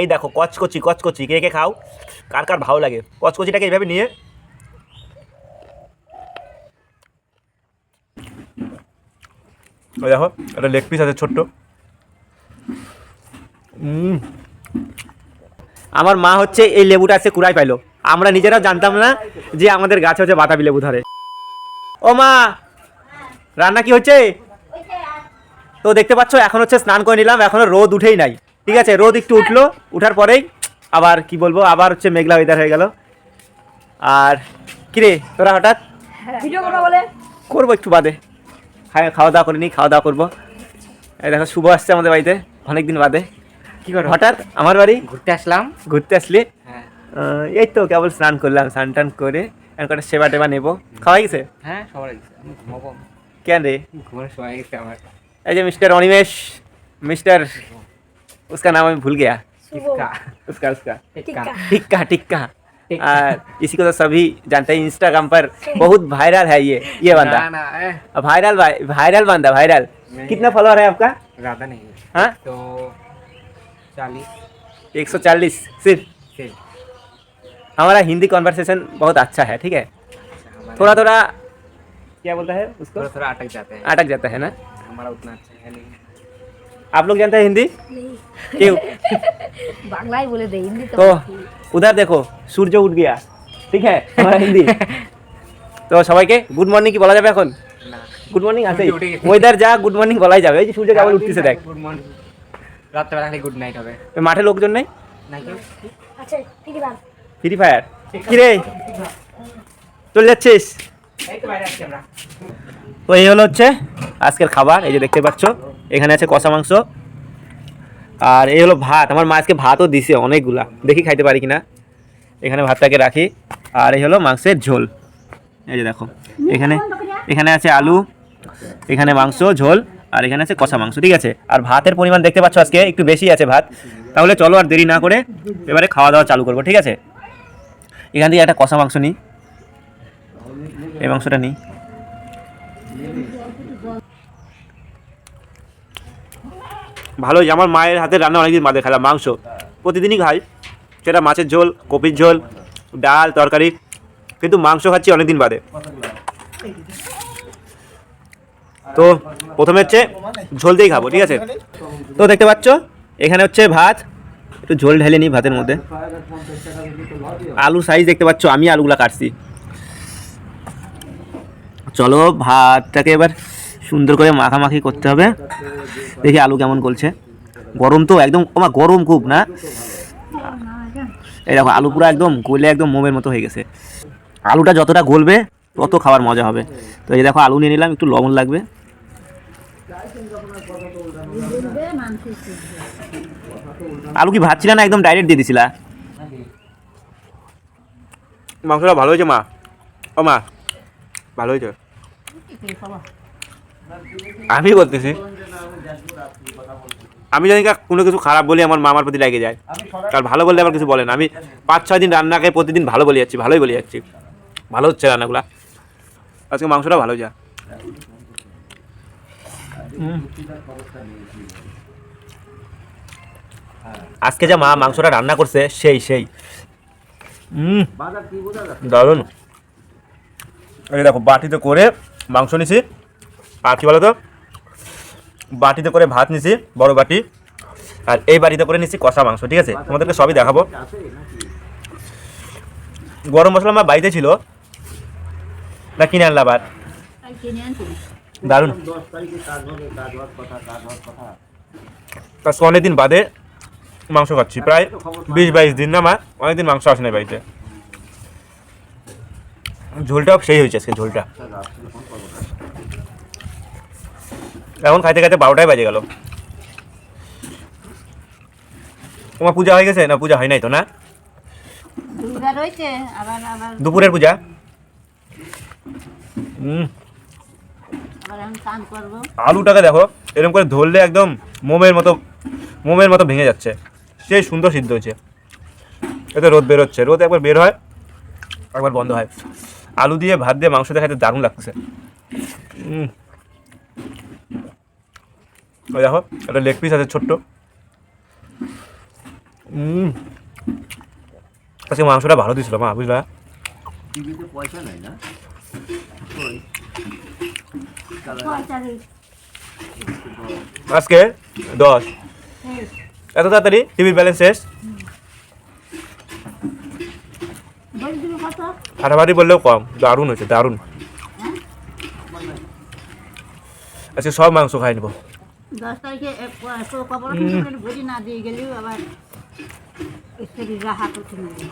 এই দেখো, কচকচি কচকচি। কে কে খাও? কার কার ভালো লাগে? কচকচিটাকে এইভাবে নিয়ে। দেখো, একটা লেগ পিস আছে ছোট্ট। আমার মা হচ্ছে এই লেবুটা আজকে কুড়াই পাইলো। আমরা নিজেরা জানতাম না যে আমাদের গাছে হচ্ছে বাতাবি লেবু ধরে। ও মা, রান্না কি হচ্ছে? তো দেখতে পাচ্ছ, এখন হচ্ছে স্নান করে নিলাম, এখনও রোদ উঠেই নাই। ঠিক আছে রোদ একটু উঠল উঠার পরেই আবার কি বলব আবার হচ্ছে মেঘলা ওয়েদার হয়ে গেল। আর কিরে তোরা হঠাৎ? হ্যাঁ, ভিডিও করব বলে? করব একটু বাদে। হ্যাঁ খাওয়া দাওয়া করে নিই খাওয়া দাওয়া করব। এই দেখো শুভ আসছে আমাদের বাড়িতে অনেক দিন বাদে। কি করো? হঠাৎ আমার বাড়ি ঘুরতে আসলাম। ঘুরতে আসলে? হ্যাঁ। এই তো কেবল স্নান করলাম স্নান টান করে এখন কটা সেবা টেবা নেব। খাওয়া গেছে? হ্যাঁ সবার গেছে। কেন রে? ঘুমানোর সময় গেছে আমার। এই যে মিস্টার অনিমেষ মিস্টার उसका नाम मैं भूल गया। टिक्का उसका उसका। टिक्का। टिक्का टिक्का। इसी को तो सभी जानते हैं इंस्टाग्राम पर बहुत वायरल है ये ये बंदा। ना ना ए, वायरल वायरल बंदा वायरल नहीं। कितना फॉलोअर है आपका? ज़्यादा नहीं हाँ। तो चालीस। एक सौ चालीस सिर्फ़? हमारा हिंदी कॉन्वर्सेशन बहुत अच्छा है ठीक है? थोड़ा थोड़ा क्या बोलता है उसको? थोड़ा थोड़ा अटक जाते हैं। अटक जाता है ना? हमारा उतना अच्छा है नहीं। आप लोग जानते हैं हिंदी? কেউ? বাংলায় বলে দে হিন্দি তো। উধার দেখো সূর্য উঠ গিয়া। ঠিক হ্যাঁ হিন্দি। তো সবাইকে গুড মর্নিং কি বলা যাবে এখন? গুড মর্নিং আছে ওয়েদার যা গুড মর্নিং বলাই যাবে। এই যে সূর্য কেবল উঠতেছে দেখ। গুড মর্নিং রাত্রেবেলা খালি গুড নাইট হবে। মাঠে লোকজন নাই? আচ্ছা ফ্রি ফায়ার কি রে চলে যাচ্ছিস? তো এই হলো হচ্ছে আজকের খাবার। এই যে দেখতে পাচ্ছ এখানে আছে কষা মাংস। আর এই হলো ভাত, আমার মা আজকে ভাতও দিছে অনেকগুলা। দেখি খাইতে পারি কিনা? এখানে ভাতটাকে রাখি। আর এই হলো মাংসের ঝোল। এই যে দেখো, এখানে এখানে আছে আলু, এখানে মাংস, ঝোল, আর এখানে আছে কষা মাংস, ঠিক আছে? আর ভাতের পরিমাণ দেখতে পাচ্ছ আজকে, একটু বেশি আছে ভাত। তাহলে চলো আর দেরি না করে এবারে খাওয়া দাওয়া চালু করব, ঠিক আছে? এখান থেকে একটা কষা মাংস নিই এই মাংসটা নিই ভালোই, আমার মায়ের হাতের রান্না অনেকদিন বাদে খেলাম মাংস। প্রতিদিনই খাই। সেটা মাছের ঝোল, কপির ঝোল, ডাল, তরকারি। কিন্তু মাংস খাচ্ছি অনেকদিন বাদে। তো প্রথমে হচ্ছে ঝোল দিয়েই খাব, ঠিক আছে? তো দেখতে পাচ্ছ, এখানে হচ্ছে ভাত। একটু ঝোল ঢেলে নিই ভাতের মধ্যে। আলু সাইজ দেখতে পাচ্ছ, আমি আলুগুলা কাটছি। চলো ভাতটাকে এবার সুন্দর করে মাখামাখি করতে হবে। দেখি আলু কেমন গলছে। গরম তো একদম ওমা গরম খুব না? এই দেখো, আলু পুরো একদম গলে একদম মোমের মতো হয়ে গেছে। আলুটা যতটা গলবে, তত খাবার মজা হবে। তো এই দেখো, আলু নিয়ে নিলাম, একটু লবণ লাগবে। আলু কি ভাজছিল না একদম ডাইরেক্ট দিয়ে দিছিলা? মাংসটা ভালো হয়েছে মা। ও মা, ভালো হয়েছে। আমি বলতেছি, আমি জানি কোনো কিছু খারাপ বলে আমার মামার প্রতি লেগে যায়। আর ভালো বললে আবার কিছু বলে না। আমি পাঁচ, ছয় দিন রান্নাকে প্রতিদিন ভালো বলে যাচ্ছি, ভালোই বলে যাচ্ছি। ভালো হচ্ছে রান্নাগুলা। আজকে মাংসটা ভালো যা। আজকে যা মা মাংসটা রান্না করছে, সেই সেই। দারুণ। এই দেখো, বাটিতে করে মাংস নিছি। আর কি বলো তো বাটিতে করে ভাত নিছি, বড় বাটি। আর এই বাটিতে করে নিছি কষা মাংস, ঠিক আছে? তোমাদেরকে সবই দেখাবো। গরম মশলা আমার বাড়িতে ছিল। না কিনে আনলা আবার। দারুণ। আজকে অনেকদিন বাদে মাংস খাচ্ছি। প্রায় বিশ বাইশ দিন না মা অনেকদিন মাংস আসে না বাড়িতে। ঝোলটাও সেই হয়েছে আজকে ঝোলটা। এখন খাইতে খাইতে বারোটায় বাজে গেল। তোমার পূজা হয়ে গেছে? না পূজা হয় নাই তো না? দুপুরের পূজা? আলুটাকে দেখো এরকম করে ধরলে একদম মোমের মতো মোমের মতো ভেঙে যাচ্ছে। সেই সুন্দর সিদ্ধ হয়েছে। এতে রোদ বেরোচ্ছে। রোদ একবার বের হয় একবার বন্ধ হয়। আলু দিয়ে ভাত দিয়ে মাংস দিয়ে খাইতে দারুণ লাগছে ওই দেখো একটা লেগ পিস আছে ছোট্ট। আজকে মাংসটা ভালো দিছিল মা বুঝলা? পয়সা নাই না। আজকে দশ। এত তাড়াতাড়ি? টিভির ব্যালেন্স শেষ? তুমি বললেও কম দারুণ হয়েছে দারুণ। আজকে সব মাংস খাই নেব। দশ তারিখে কবর ভরি না দিয়ে গেলেও আবার শরীর নেবে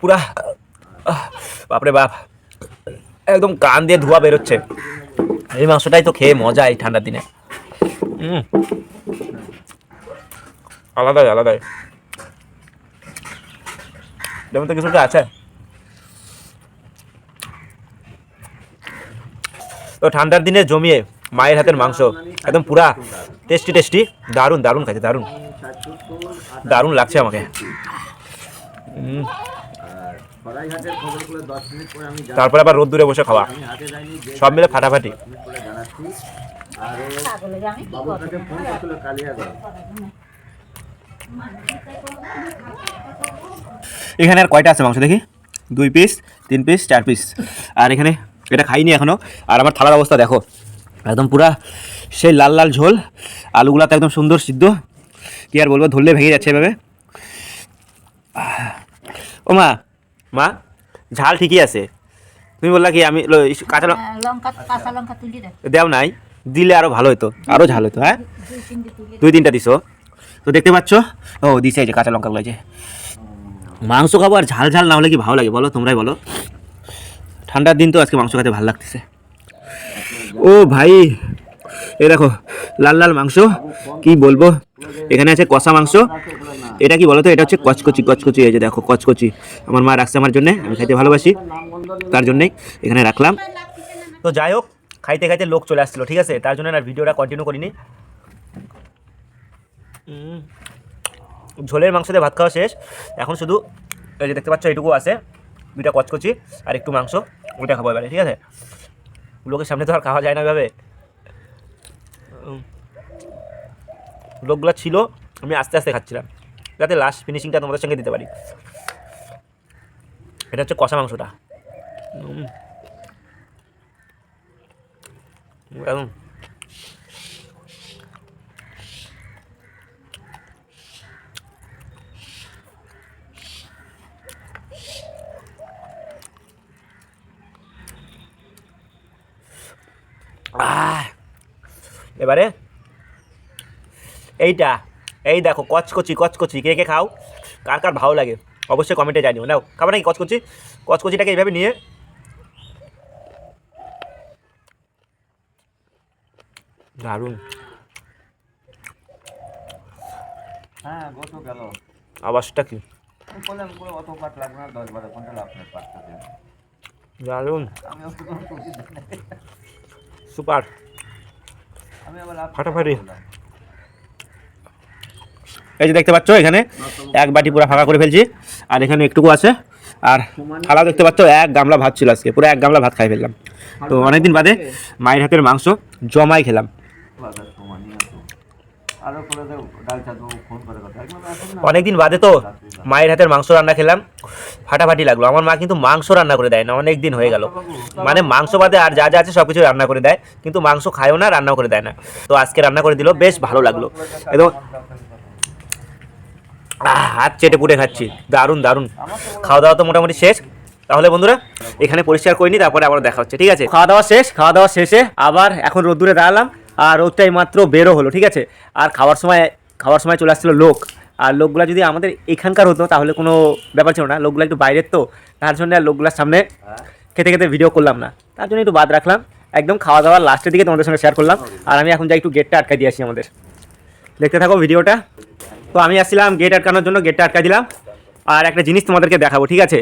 পুরা বাপরে বাপ। একদম কান দিয়ে ধোয়া বেরোচ্ছে। এই মাংসটাই তো খেয়ে মজা এই ঠান্ডার দিনে। হুম। আলাদাই আলাদাই। যেমন তো কিছুটা আছে। তো ঠান্ডার দিনে জমিয়ে মায়ের হাতের মাংস একদম পুরা টেস্টি টেস্টি দারুণ দারুণ খাইছে দারুণ। দারুণ লাগছে আমাকে। তারপরে আবার রোদ্দুরে বসে খাওয়া। সব মিলে ফাটাফাটি। আর বাবুটাকে ফোন করছিল কালিয়াগঞ্জ এখানে আর কয়টা আছে মাংস দেখি? দুই পিস তিন পিস চার পিস আর এখানে এটা খাইনি এখনও। আর আমার থালার অবস্থা দেখো। একদম পুরা সেই লাল লাল ঝোল। আলুগুলা তো একদম সুন্দর সিদ্ধ। কি আর বলব ধরলে ভেঙে যাচ্ছে এভাবে। ও মা মা ঝাল ঠিকই আছে। তুমি বললা কি আমি কাঁচা লঙ্কা হ্যাঁ, কাঁচা লঙ্কা দেও নাই দিলে আরও ভালো হতো আরও ঝাল হতো হ্যাঁ? দুই তিনটে তুলি দুই তিনটা দিছো? তো দেখতে পাচ্ছ? ও দিছে যে কাঁচা লঙ্কাগুলো এই যে। মাংস খাব আর ঝাল ঝাল না হলে কি ভালো লাগে বলো? তোমরাই বলো। ঠান্ডার দিন তো আজকে মাংস খেতে ভালো লাগতেছে। ও ভাই এ দেখো, লাল লাল মাংস, কি বলব? এখানে আছে কষা মাংস। এটা কি বলো তো এটা হচ্ছে কচকচি কচকচি, এই যে দেখো, কচকচি। আমার মা রাখছে আমার জন্য, আমি খাইতে ভালোবাসি, তার জন্যই এখানে রাখলাম। তো যাই হোক, খাইতে খাইতে লোক চলে আসছিল, ঠিক আছে? তার জন্য আর ভিডিওটা কন্টিনিউ করিনি। ঝোলের মাংস দিয়ে ভাত খাওয়া শেষ। এখন শুধু এই যে দেখতে পাচ্ছ এইটুকু আছে। দুইটা কচকচি আর একটু মাংস। ওইটা খাব এবারে ঠিক আছে? লোকের সামনে তো আর খাওয়া যায় না এভাবে। লোকগুলো ছিল আমি আস্তে আস্তে খাচ্ছিলাম। যাতে লাস্ট ফিনিশিংটা তোমাদের সঙ্গে দিতে পারি। এটা হচ্ছে কষা মাংসটা। একদম। এবারে এইটা এই দেখো কচকচি কচকচি কে কে খাও? কার কার ভালো লাগে? অবশ্যই কমেন্টে জানিও। নাও খাবার নাকি কচকচি? কচকচিটাকে এইভাবে নিয়ে দারুণ। হ্যাঁ আওয়াজটা কি? দারুণ। সুপার। ফাটাফাটি। এই যে দেখতে পাচ্ছ এখানে এক বাটি পুরো ফাঁকা করে ফেলছি আর এখানে একটুকু আছে। আর থালা দেখতে পাচ্ছ এক গামলা ভাত ছিল আজকে পুরো এক গামলা ভাত খাই ফেললাম। তো অনেকদিন বাদে মায়ের হাতের মাংস জমাই খেলাম। অনেকদিন বাদে তো মায়ের হাতের মাংস রান্না খেলাম ফাটাফাটি লাগল। আমার মা কিন্তু মাংস রান্না করে দেয় না অনেক দিন হয়ে গেল। মানে মাংস বাদে আর যা যা আছে সব কিছু রান্না করে দেয় কিন্তু মাংস খায়ও না রান্নাও করে দেয় না। তো আজকে রান্না করে দিল বেশ ভালো লাগল। একদম হাত চেটে পুটে খাচ্ছি দারুণ দারুণ। খাওয়া দাওয়া তো মোটামুটি শেষ। তাহলে বন্ধুরা এখানে পরিষ্কার করিনি তারপরে আবার দেখা হচ্ছে ঠিক আছে? খাওয়া দাওয়া শেষ খাওয়া দাওয়া শেষে আবার এখন রোদ্দুরে দাঁড়ালাম। আর রোদটাই মাত্র বেরো হলো ঠিক আছে? আর খাওয়ার সময় খাওয়ার সময় চলে আসছিল লোক। আর লোকগুলা যদি আমাদের এখানকার হতো তাহলে কোনো ব্যাপার ছিল না। লোকগুলো একটু বাইরের তো তার জন্য আর লোকগুলোর সামনে খেতে খেতে ভিডিও করলাম না। তার জন্য একটু বাদ রাখলাম। একদম খাওয়া দাওয়ার লাস্টের দিকে তোমাদের সঙ্গে শেয়ার করলাম। আর আমি এখন যাই একটু গেটটা আটকা দিয়ে আসি আমাদের। দেখতে থাকো ভিডিওটা তো আমি আসছিলাম গেট আটকানোর জন্য গেটটা আটকা দিলাম। আর একটা জিনিস তোমাদেরকে দেখাবো ঠিক আছে?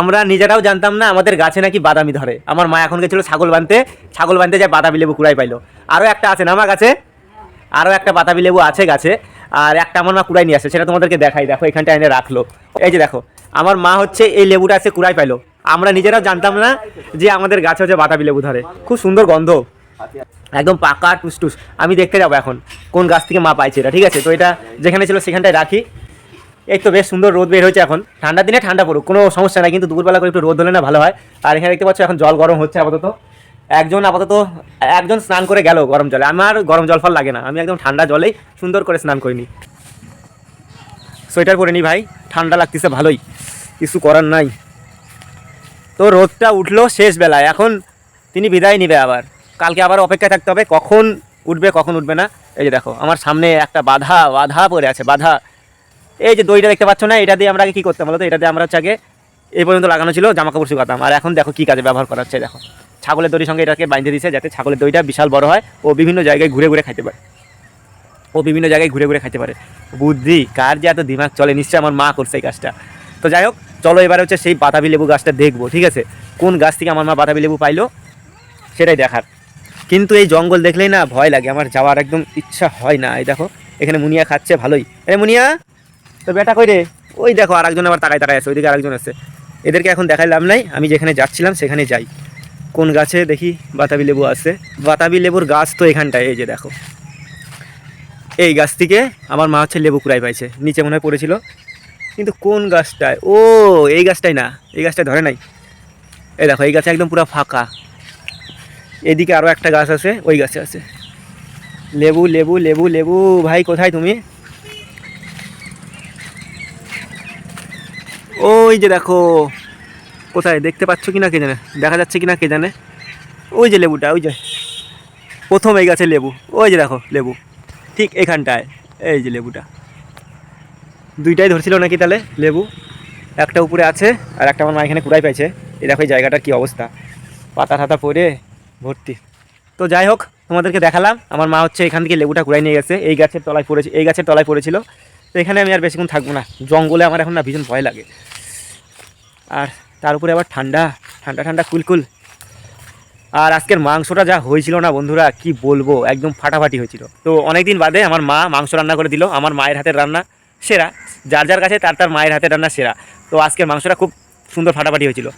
আমরা নিজেরাও জানতাম না আমাদের গাছে নাকি বাদামি ধরে। আমার মা এখন গেছিল ছাগল বানতে ছাগল বানতে যায় বাদামি লেবু কুড়াই পাইলো। আরও একটা আছে না আমার গাছে? আরও একটা বাতাবি লেবু আছে গাছে আর একটা আমার মা কুড়াই নিয়ে আসে সেটা তোমাদেরকে দেখাই। দেখো এখানটা এনে রাখল। এই যে দেখো আমার মা হচ্ছে এই লেবুটা আছে কুড়াই পাইলো। আমরা নিজেরাও জানতাম না যে আমাদের গাছে হচ্ছে বাতাবি লেবু ধরে। খুব সুন্দর গন্ধ। একদম পাকা টুসটুস। আমি দেখতে যাব এখন কোন গাছ থেকে মা পাইছে এটা ঠিক আছে? তো এটা যেখানে ছিল সেখানটায় রাখি। এই তো বেশ সুন্দর রোদ বের হয়েছে এখন। ঠান্ডার দিনে ঠান্ডা পড়ুক, কোনো সমস্যা নাই, কিন্তু দুপুরবেলা করে একটু রোদ হলে না ভালো হয়। আর এখানে দেখতে পাচ্ছ এখন জল গরম হচ্ছে আপাতত। একজন আপাতত, একজন স্নান করে গেল গরম জলে। আমার গরম জল ফল লাগে না, আমি একদম ঠান্ডা জলেই সুন্দর করে স্নান করিনি। সোয়েটার পরে নি ভাই, ঠান্ডা লাগতেছে ভালোই, কিছু করার নাই। তো রোদটা উঠল শেষ বেলায় এখন তিনি বিদায় নিবে আবার। কালকে আবার অপেক্ষায় থাকতে হবে, কখন উঠবে কখন উঠবে না। এই যে দেখো, আমার সামনে একটা বাধা বাধা পড়ে আছে, বাধা। এই যে দইটা দেখতে পাচ্ছ না, এটা দিয়ে আমরা আগে কী করতাম বলো তো? এটা দিয়ে আমরা হচ্ছে আগে এই পর্যন্ত লাগানো ছিল জামা কাপড় শুকাতাম। আর এখন দেখো কী কাজে ব্যবহার করা হচ্ছে, দেখো। ছাগলের দড়ির সঙ্গে এটাকে বাইন্ধে দিয়েছে যাতে ছাগলের দইটা বিশাল বড় হয়, ও বিভিন্ন জায়গায় ঘুরে ঘুরে খাইতে পারে। ও বিভিন্ন জায়গায় ঘুরে ঘুরে খাইতে পারে। বুদ্ধি, কার যে এত দিমাগ চলে, নিশ্চয়ই আমার মা করছে এই কাজটা। তো যাই হোক, চলো এবার হচ্ছে সেই বাতাবি লেবু গাছটা দেখব, ঠিক আছে? কোন গাছ থেকে আমার মা বাতাবি লেবু পাইলো, সেটাই দেখার। কিন্তু এই জঙ্গল দেখলেই না ভয় লাগে, আমার যাওয়ার একদম ইচ্ছা হয় না। এই দেখো, এখানে মুনিয়া খাচ্ছে, ভালোই। এ মুনিয়া! তো বেটা কই রে? ওই দেখো, আরেকজন আবার তাকায় তাকায় আছে, ওইদিকে আরেকজন আছে। এদেরকে এখন দেখাই লাভ নাই, আমি যেখানে যাচ্ছিলাম সেখানে যাই। কোন গাছে দেখি বাতাবি লেবু আছে। বাতাবি লেবুর গাছ তো এখানটায়, এই যে দেখো। এই গাছ থেকে আমার মা হচ্ছে লেবু কুড়াই পাইছে, নিচে মনে হয় পড়েছিল। কিন্তু কোন গাছটায়? ও, এই গাছটাই না, এই গাছটায় ধরে নাই। এই দেখো, এই গাছে একদম পুরো ফাঁকা। এদিকে আরও একটা গাছ আছে, ওই গাছে আছে। লেবু লেবু লেবু লেবু, ভাই, কোথায় তুমি? ওই যে দেখো, কোথায় দেখতে পাচ্ছ কি না কে জানে? দেখা যাচ্ছে কি না কে জানে? ওই যে লেবুটা, ওই যে। প্রথম এই গাছের লেবু। ওই যে দেখো, লেবু। ঠিক এখানটায়, এই যে লেবুটা। দুইটাই ধরছিল নাকি তাহলে, লেবু? একটা উপরে আছে, আর একটা আমার মা এখানে কুড়াই পাইছে। এই দেখো এই জায়গাটার কী অবস্থা। পাতা টাতা পরে ভর্তি। তো যাই হোক, তোমাদেরকে দেখালাম। আমার মা হচ্ছে এখান থেকে লেবুটা কুড়াই নিয়ে গেছে। এই গাছের তলায় পড়েছে, এই গাছের তলায় পড়েছিল। এখানে আমি আর বেশিক্ষণ থাকব না। জঙ্গলে আমার এখন না ভীষণ ভয় লাগে। আর তার উপরে আবার ঠান্ডা ঠান্ডা ঠান্ডা কুলকুল আর আজকের মাংসটা যা হয়েছিল না বন্ধুরা, কি বলব? একদম ফাটাফাটি হয়েছিল। তো অনেকদিন বাদে আমার মা মাংস রান্না করে দিল, আমার মায়ের হাতের রান্না সেরা। যার যার কাছে তার তার মায়ের হাতের রান্না সেরা। তো আজকের মাংসটা খুব সুন্দর ফাটাফাটি হয়েছিল।